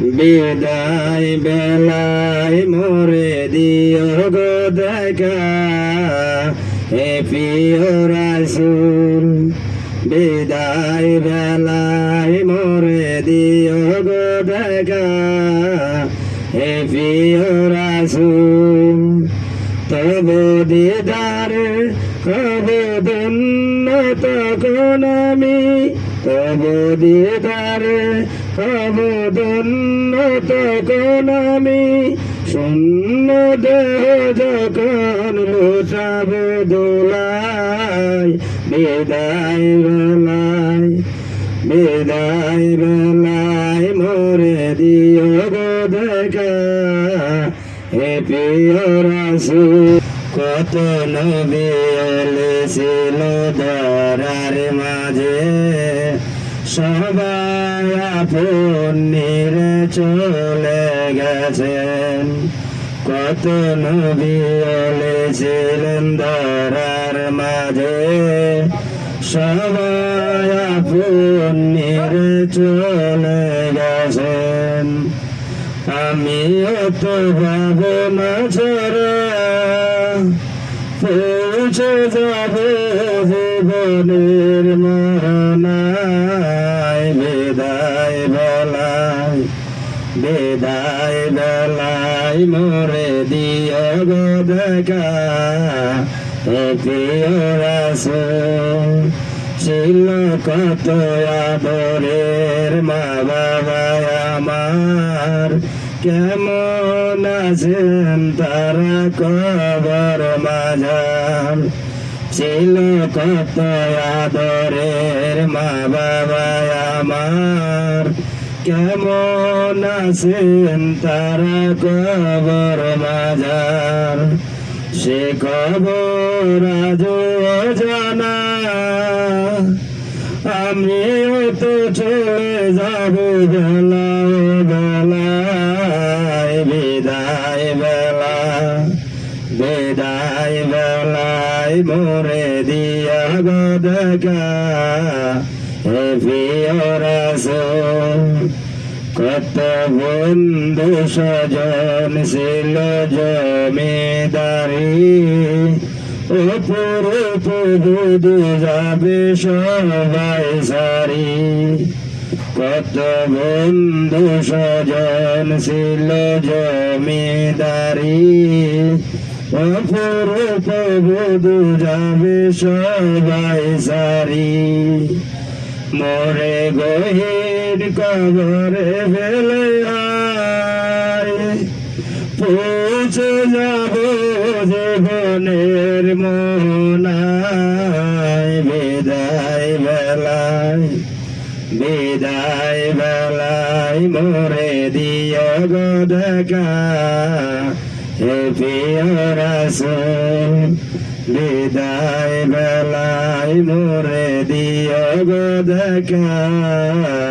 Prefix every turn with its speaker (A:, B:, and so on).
A: বিদায় বেলায় মোরে দিও গো দেখা। হে প্রিয় রাসুল, বিদায় বেলায় মোরে দিও গো দেখা। হে প্রিয় রাসুল, তবু দিদার কবে ধন্য তখন আমি। তবু দিদার কবে ধন্য তখন আমি। শূন্য দেহ যখন লোটাব দোলায় বিদায় বেলায় বিদায় বেলায় মোরে দিও গো দেখা। হে প্রিয় রাসূল, কত নবী ছিল ধরার মাঝে। সবাই আপন নিরে চলে গেছেন। কত নবী ছিলেন ধরার মাঝে সবাই আপন নিরে চলে গেছেন। আমিও তো ভাবনা ছাড়া পৌঁছে যাব জীবনের মরণায় বেদায় বেলায় বেদায় বেলায় মোরে দিও গো দেখা। প্রিয় রাসূল, ছিল কত আদরের মা বাবা আমার। কেমন আছেন তারা কবর মাঝার? ছিল কত আদরের মা বাবা আমার? কেমন আছেন তারা কবর মাঝার সে কবর আজ জানা আমিও তো চলে যাব বেলা বিদায় বেলায় মোরে দিয়া গো দেখা হে প্রিয় রাসূল, কত বন্ধু সজন ছিল জমিদারি। উপর বুধু যাবে সবাই সারি। কত বন্ধু সজন ছিল জমিদারি। উপর বুধু যাবে সবাই সারি মোরে গহির কবরে ফেলে পৌঁছে যাব জীবনের মোহনায় বিদায় বেলায় বিদায় বেলায় মোরে দিও গো হে প্রিয় রাসূল বিদায় বেলায় মোরে দিও গো দেখা।